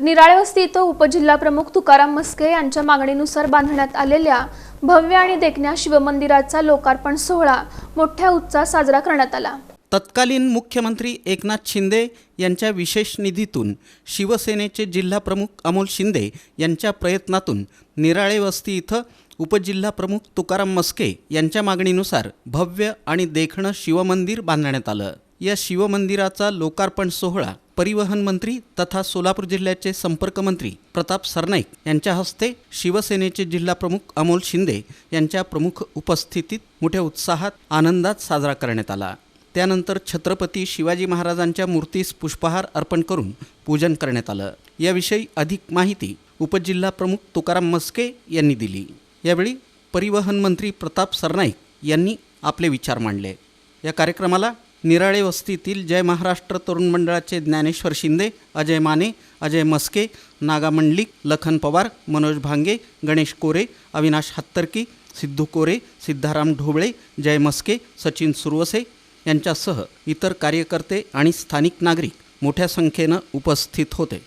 निराळे वस्ती इथं उपजिल्हा प्रमुख तुकाराम मस्के यांच्या मागणीनुसार बांधण्यात आलेल्या भव्य आणि देखण्या शिवमंदिराचा लोकार्पण सोहळा मोठ्या उत्साहात साजरा करण्यात आला. तत्कालीन मुख्यमंत्री एकनाथ शिंदे यांच्या विशेष निधीतून शिवसेनेचे जिल्हाप्रमुख अमोल शिंदे यांच्या प्रयत्नातून निराळे वस्ती इथं उपजिल्हाप्रमुख तुकाराम मस्के यांच्या मागणीनुसार भव्य आणि देखणं शिवमंदिर बांधण्यात आलं. या शिवमंदिराचा लोकार्पण सोहळा परिवहन मंत्री तथा सोलापूर जिल्ह्याचे संपर्कमंत्री प्रताप सरनाईक यांच्या हस्ते शिवसेनेचे जिल्हाप्रमुख अमोल शिंदे यांच्या प्रमुख उपस्थितीत मोठ्या उत्साहात आनंदात साजरा करण्यात आला. त्यानंतर छत्रपती शिवाजी महाराजांच्या मूर्तीस पुष्पहार अर्पण करून पूजन करण्यात आलं. याविषयी अधिक माहिती उपजिल्हाप्रमुख तुकाराम मस्के यांनी दिली. यावेळी परिवहन मंत्री प्रताप सरनाईक यांनी आपले विचार मांडले. या कार्यक्रमाला निराळे वस्तीतील जय महाराष्ट्र तरुण मंडळाचे ज्ञानेश्वर शिंदे अजय माने अजय मस्के नागा मंडलिक लखन पवार मनोज भांगे गणेश कोरे अविनाश हत्तरकी सिद्धू कोरे सिद्धाराम ढोबळे जय मस्के सचिन सुरवसे यांच्यासह इतर कार्यकर्ते आणि स्थानिक नागरिक मोठ्या संख्येनं उपस्थित होते.